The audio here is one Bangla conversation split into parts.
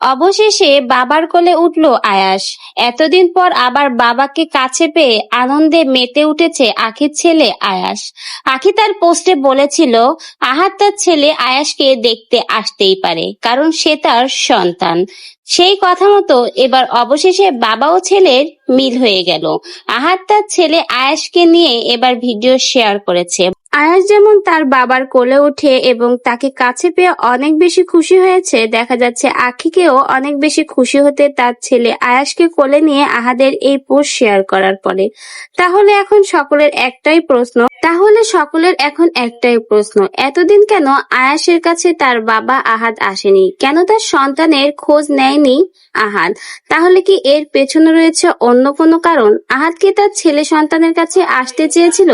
অবশেষে বাবার কোলে উঠল আয়াস। এতদিন পর আবার বাবাকে কাছে পেয়ে আনন্দে মেতে উঠেছে আখির ছেলে আয়াস। আখি তার পোস্টে বলেছিল আহাত তার ছেলে আয়াসকে দেখতে আসতেই পারে, কারণ সে তার সন্তান। সেই কথা মতো এবার অবশেষে বাবা ও ছেলের মিল হয়ে গেল। আহাত তার ছেলে আয়াসকে নিয়ে এবার ভিডিও শেয়ার করেছে। আয়াস যেমন তার বাবার কোলে উঠে এবং তাকে কাছে পেয়ে অনেক বেশি খুশি হয়েছে, দেখা যাচ্ছে আখিকেও অনেক বেশি খুশি হতে তার ছেলে আয়াসকে কোলে নিয়ে আহাদের এই পোস্ট শেয়ার করার পরে। তাহলে এখন সকলের একটাই প্রশ্ন, তাহলে সকলের এখন একটাই প্রশ্ন, এতদিন কেন আয়াসের কাছে তার বাবা আহাদ আসেনি? কেন তার সন্তানের খোঁজ নেয়নি আহাদ? তাহলে কি এর পেছনে রয়েছে অন্য কোনো কারণ? আহাদ কি তার ছেলে সন্তানের কাছে আসতে চেয়েছিল,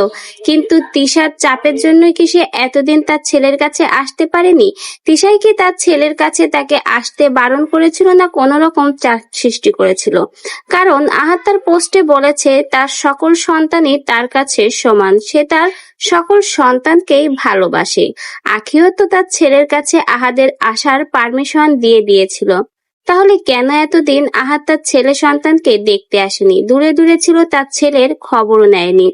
কিন্তু তিশার চাপের জন্যই কি সে এতদিন তার ছেলের কাছে আসতে পারেনি? তিশাই কি তার ছেলের কাছে তাকে আসতে বারণ করেছিল না কোনো রকম চাপ সৃষ্টি করেছিল? কারণ আহাদ তার পোস্টে বলেছে, তার সকল সন্তানই তার কাছে সমান। সে তার সকল সন্তানকেই ভালোবাসে। আখিও তো তার ছেলের কাছে আহাদের আসার পারমিশন দিয়ে দিয়েছিল। তাহলে কেন এতদিন আহাদ তার ছেলে সন্তানকে দেখতে আসেনি? দূরে দূরে ছিল তার ছেলের খবরও নেয়নি।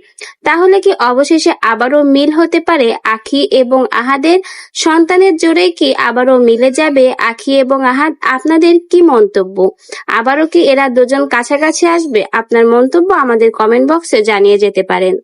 তাহলে কি অবশেষে আবারও মিল হতে পারে আখি এবং আহাদের? সন্তানের জোরেই কি আবারও মিলে যাবে আখি এবং আহাদ? আপনাদের কি মন্তব্য? আবারও কি এরা দুজন কাছাকাছি আসবে? আপনার মন্তব্য আমাদের কমেন্ট বক্সে জানিয়ে যেতে পারেন।